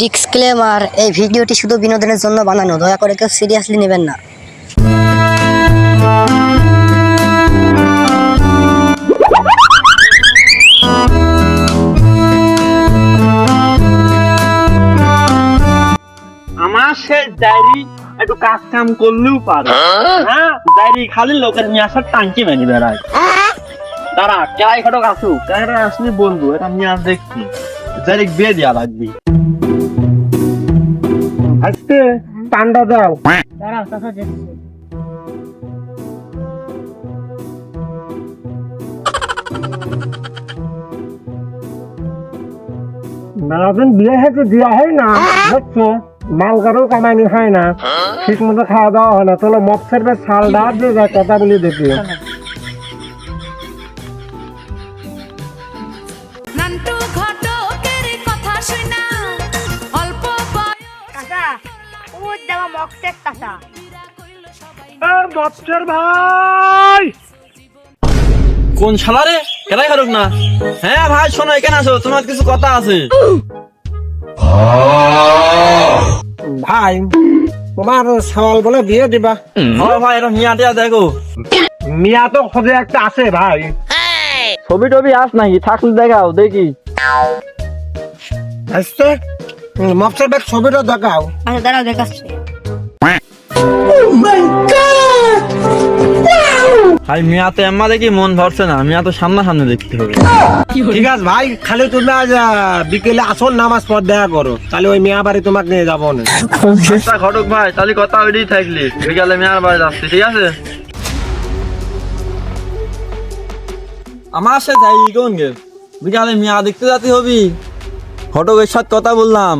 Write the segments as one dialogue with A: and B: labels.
A: Disclaimer এই ভিডিওটি শুধু বিনোদনের জন্য বানানো দয়া করে কেউ সিরিয়াসলি নেবেন না।
B: আমার সে ডায়েরি একটু কাজ কাম করলেও পারে। হ্যাঁ? ডায়েরি খালি লোকের নিয়ে আসার টাঙ্কি মেনি বেড়ায়। তারা কেরাই ঘটক আসু কেরাই আসলে বলব এটা নিয়ে আস দেখছি। ডায়েরি বিয়ে দেওয়া লাগবে। আজকে পান্ডা দাও
C: মেলাদিন বিয়ে হয়েছে দেওয়া হয় না দেখছ মাল কারও কামাইনি হয় না। ঠিক মতো খাওয়া দাওয়া হয় না। তাহলে মৎসের বেশ ছাল ডাক দিয়ে যায় কথা বলি দেখি।
D: নান্টু ঘটকের
E: কাকা
C: মৎসের ভাই!
B: কোন শালা রে? ঘটক না। হ্যাঁ ভাই শোনো এখানে আসো তোমার কিছু কথা আছে।
C: ভাই তোমার সওয়াল বলে বিয়ে দিবা।
B: ও ভাই এটা মিয়া টিয়া দেখো।
C: মিয়া তো খোঁজে একটা আছে ভাই।
B: ছবি টবি আস নাকি? থাকলে দেখাও দেখি।
C: আসছে মৎসের ব্যাগ ছবিটা দেখাও।
E: আচ্ছা দাঁড়াও দেখাচ্ছি।
B: ভাই মিয়া তো এম্মা দেখি মন ভরছে না। মিয়া তো সামনা সামনে দেখতে হবে।
C: ঠিক আছে ভাই খালি তুমি আজ বিকেলে আসল নামাজ পর দেখা করো। তাহলে ওই মিয়া বাড়ি তোমাকে নিয়ে যাব না
B: আচ্ছা ঘটক ভাই তাহলে কথা ওইটাই থাকলি। বিকালে মিয়ার বাড়ি যাচ্ছি ঠিক আছে? আমার সে যাই কোন গে? বিকালে মিয়া দেখতে যাতে হবি। ঘটকের সাথে কথা বললাম।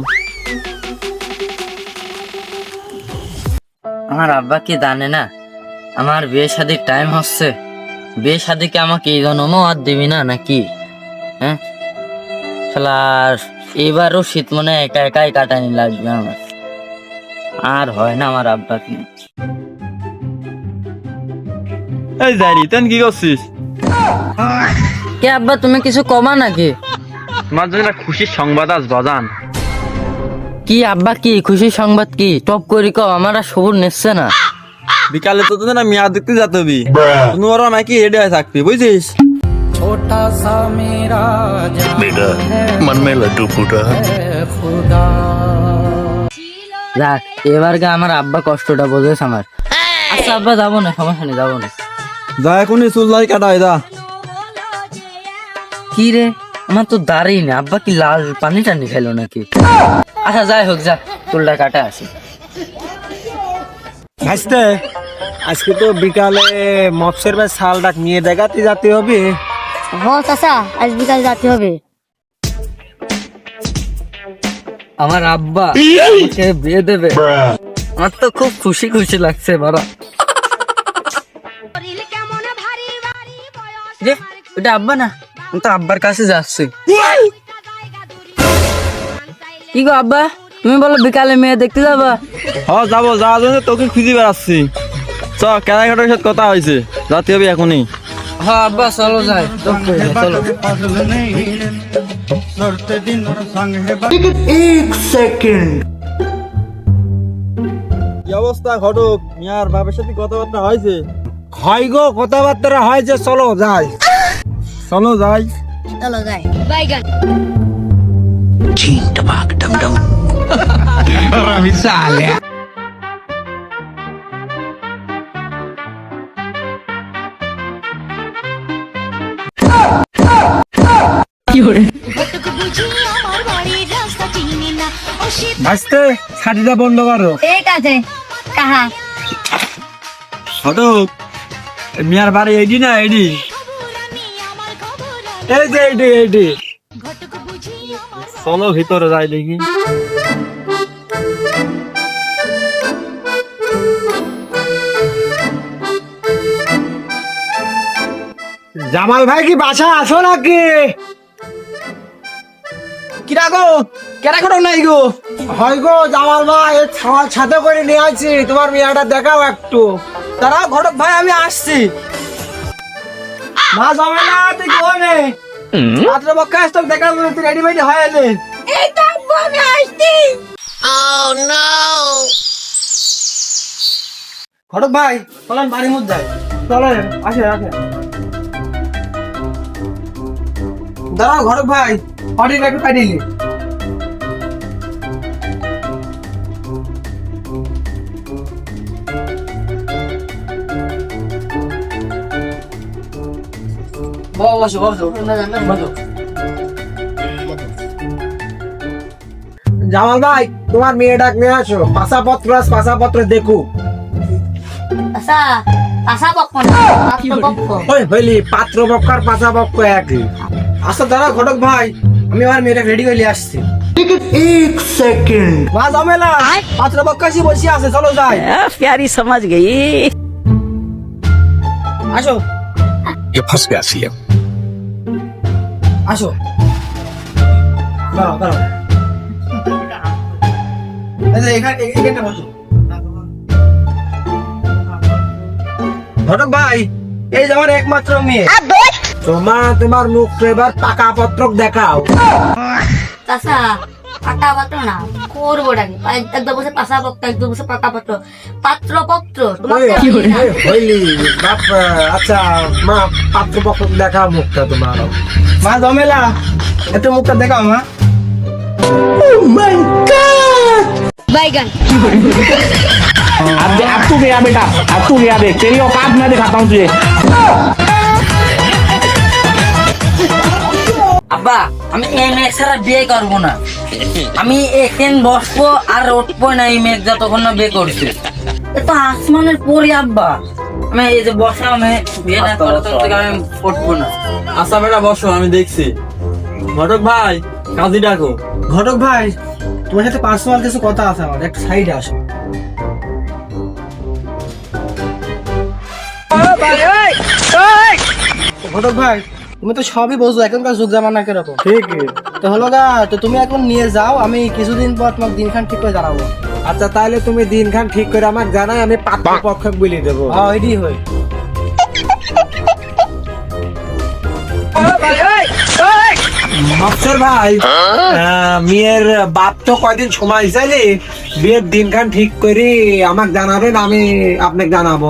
F: আমার আব্বা কি জানে না? আমার বিয়ে শাদির টাইম হচ্ছে। বিয়ে শাদিকে আমাকে এই জন্মও আর দিবি না নাকি? হ্যাঁ? শালার এবারও শীত মনে একা একাই কাটানি লাগবে আমার। আর হয় না আমার আব্বাকে নিয়ে।
B: এই যাইরি তেন কি করছিস?
F: কে আব্বা তুমি কিছু কমা নাকি?
B: তোমার জন্য একটা খুশির সংবাদ আজ বাজান।
F: কি আব্বা কি খুশি সংবাদ কি? টপ করি কও আমার আর সবুর নিচ্ছে না।
B: বিকালে তো তোদের না মিয়া দেখতে যেতে তুমি ওরা নাকি রেডি হয়ে থাকবি বুঝছিস?
G: ছোটা সা মেরা বেটা মন মে লাড্ডু ফুটা।
F: যাক এবার গা আমার আব্বা কষ্টটা বোঝেস আমার। আচ্ছা আব্বা যাব না সমস্যা নেই যাব না।
B: যা এখনই চুল দাড়ি কাটাই দা
F: কি রে? আমার তো দাঁড়িয়ে না আব্বা কি লাল পানি টানি খেলো নাকি? আচ্ছা যাই হোক যা চুলটা কাটা আসি।
C: ভাসতে আজকে তো বিকালে মৎসের বেশ শাল ডাক নিয়ে দেখাতে যেতে হবে।
E: হ চাচা আজ বিকাল যেতে হবে।
F: আমার আব্বা আমাকে বিয়ে দেবে। আমার তো খুব খুশি খুশি লাগছে বাবা। ওটা আব্বা না? আমি তো আব্বার কাছে যাচ্ছি। কি গো আব্বা? তুমি বলো বিকালে মেয়ে দেখতে যাবা?
B: হ যাব যাওয়ার জন্য তোকে খুঁজে বেড়াচ্ছি। চ কেনাকাটার সাথে কথা হয়েছে। যাতে হবে এখনই।
F: হ্যাঁ আব্বা চলো যাই। তো চলো।
B: কি অবস্থা ঘটক? মিয়ার বাবার সাথে কথাবার্তা হয়েছে?
C: হয় গো কথাবার্তা হয় যে চলো যাই।
B: চলো যাই।
E: চলো যাই। বাইগান
C: ভাসতে ছাড়িটা বন্ধ করো।
E: ঠিক আছে কাহা।
B: ঘটক মিয়ার বাড়ি এডি না এডি
C: এই যে এইটি এইটি
B: চলো ভিতরে যাই দেখি।
C: জামাল ভাই কি বাসা আসো নাকি?
B: কিরা গো? কেরা করো নাই গো?
C: হয় গো জামাল ভাই ছাওয়ার ছাতে করে নিয়ে আছি তোমার মেয়েটা দেখাও একটু।
B: দাঁড়াও ঘটক ভাই আমি আসছি।
C: মা জামাল তুই কি হবে
B: রাত্রে বক্কা আসতো দেখা তুই রেডিমেডি হয়ে এলে।
E: এই তো আমি আসছি। Oh no!
H: ঘটক ভাই চলেন বাড়ির মধ্যে চলেন আসে আসে দাঁড়াও ঘটক ভাই পাটিটা একটু কাটিয়ে বসো বসো বসো। জামাল ভাই তোমার মেয়েটাক নিয়ে আসো। পাশাপত্র পাশাপত্র দেখো।
E: চাচা পাশা পক্ষ না পাত্র পক্ষ
H: ওই হইলি পাত্র পক্ষ আর পাশা পক্ষ একই। আচ্ছা দাদা ঘটক ভাই আমি আমার মেয়েটা রেডি করে নিয়ে আসছি এক সেকেন্ড মা জমেলা পাত্র পক্ষ এসে বসে আছে চলো যাই
I: प्यारी समझ गई
H: আসো
J: ये फंस गया सीएम
H: আসো দাঁড়াও দাঁড়াও এই যে এখানে এখানে বসো ঘটক ভাই এই যে আমার একমাত্র মেয়ে তোমার তোমার মুখ তো এবার পাকা পত্রক দেখাও
E: চাচা পাকা পাত্র না করবো ডাকি একদম বসে পাশা পক্ষ একদম বসে পাকা পাত্র পাত্র পত্র তোমার
H: ওই,
E: তো কি না?
H: ওই, হইলি বাপ আচ্ছা মা পাত্র পক্ষ দেখাও মুখটা তোমার মা জমেলা একটু মুখটা দেখাও মা
E: বাইগান
B: अब अब तू गया बेटा अब तू गया देख तेरी औकात मैं दिखाता हूँ तुझे
F: আব্বা আমি এই মেঘ ছাড়া বিয়ে করব না। আমি এখান বসবো আর উঠবো না এই মেঘ যতক্ষণ না বিয়ে করছে। এ তো আসমানের পরি আব্বা। আমি এই যে বসা আমি বিয়ে না করে তো থেকে আমি উঠবো না।
B: আচ্ছা বেটা বসো আমি দেখছি। ঘটক ভাই কাজী ডাকো।
H: ঘটক ভাই তোমার সাথে পার্সোনাল কিছু কথা আছে আমার একটু সাইডে আসো। ঘটক ভাই তুমি তো সবই বোঝো এখনকার যুগ জামানা কীরকম। ঠিক তো হলো গা তো তুমি এখন নিয়ে যাও আমি কিছুদিন পর তোমার দিনখান ঠিক করে জানাব। আচ্ছা তাহলে তুমি দিনখান ঠিক করে আমাকে জানাই আমি পাত্র পক্ষ বলে দেবো। হ্যাঁ এটি হয়? ভাই মেয়ের বাপ তো কয়দিন সময় চাইলে বিয়ের দিনখান ঠিক করে আমাকে জানাবেন আমি আপনাকে জানাব।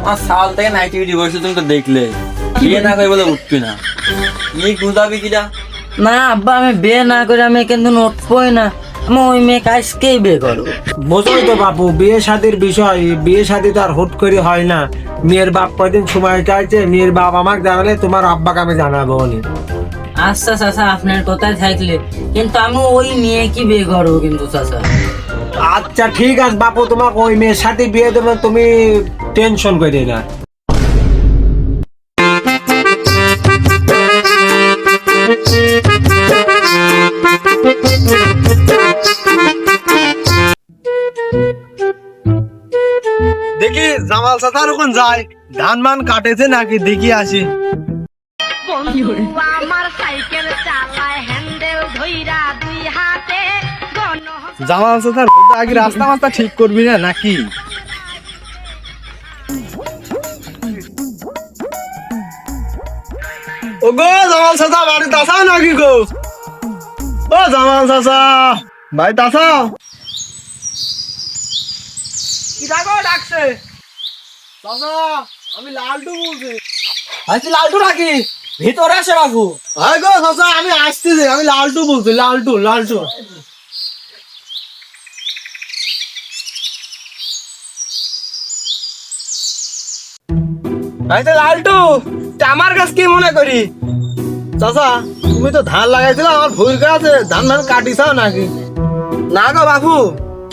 B: আমার সাল থেকে নাইটি বসে তুমি তো দেখলে। বিয়ে না করে বলে উঠবি না। নি গুজাবি কিনা?
F: না আব্বা আমি বিয়ে না করে আমি থেকে উঠবোই না। আমি ওই মেয়েকে আজকেই বিয়ে করব।
H: বোঝোই তো বাপু বিয়ে শাদির বিষয় বিয়ে শাদি তো আর হুট করে হয় না। মেয়ের বাপ কয়দিন সময় চাইছে মেয়ের বাপ আমাকে জানালে তোমার আব্বাকে আমি জানাব উনি
F: আচ্ছা চাচা আপনার কথাই থাকলে। কিন্তু আমি ওই মেয়ে কি বিয়ে করব কিন্তু চাচা।
H: আচ্ছা ঠিক আছে বাপু তোমাকে ওই মেয়ের সাথে বিয়ে দেবে তুমি টেনশন করে না। যায়। ধান মান কাটেছে নাকি দেখি আসি।
K: আমার সাইকেল চালায় হ্যান্ডেল ধইরা দুই হাতে
H: জামাল সাথার আগে রাস্তা মাস্তা ঠিক করবি না নাকি? ও গো জামাল চাচা বাড়ি তাসাও নাকি গো? ও জামাল চাচা ভাই তাসাও কি ডাকছে? চাচা আমি লালটু বলছি। আচ্ছা লালটু নাকি? ভিতরে আসে বাবু হয় গো চাচা আমি আসতেছি আমি লালটু বলছি লালটু লালটু। ভাইতে লালটু আমার কাছে কি মনে করি? চাচা তুমি তো ধান লাগাইছিল আমার ভুল আছে ধান ধান কাটিছাও নাকি? না গো বাবু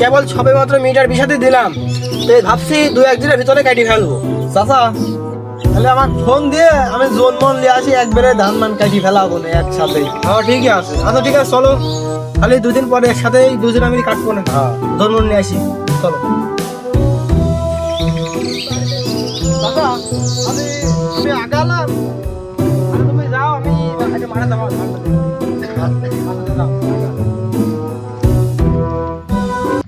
H: কেবল সবে মাত্র মিটার বিষাতে দিলাম। তো ভাবছি দু একদিনের ভিতরে কাটি ফেলব। চাচা তাহলে আমার ফোন দিয়ে আমি জোন মন নিয়ে আসি একবারে ধান মান কাটি ফেলাবো না একসাথে। হ্যাঁ ঠিকই আছে। আচ্ছা ঠিক আছে চলো। তাহলে দুদিন পরে একসাথে দুজন আমি কাটবো না? হ্যাঁ। জোন মন নিয়ে আসি। চলো। দাদা আমি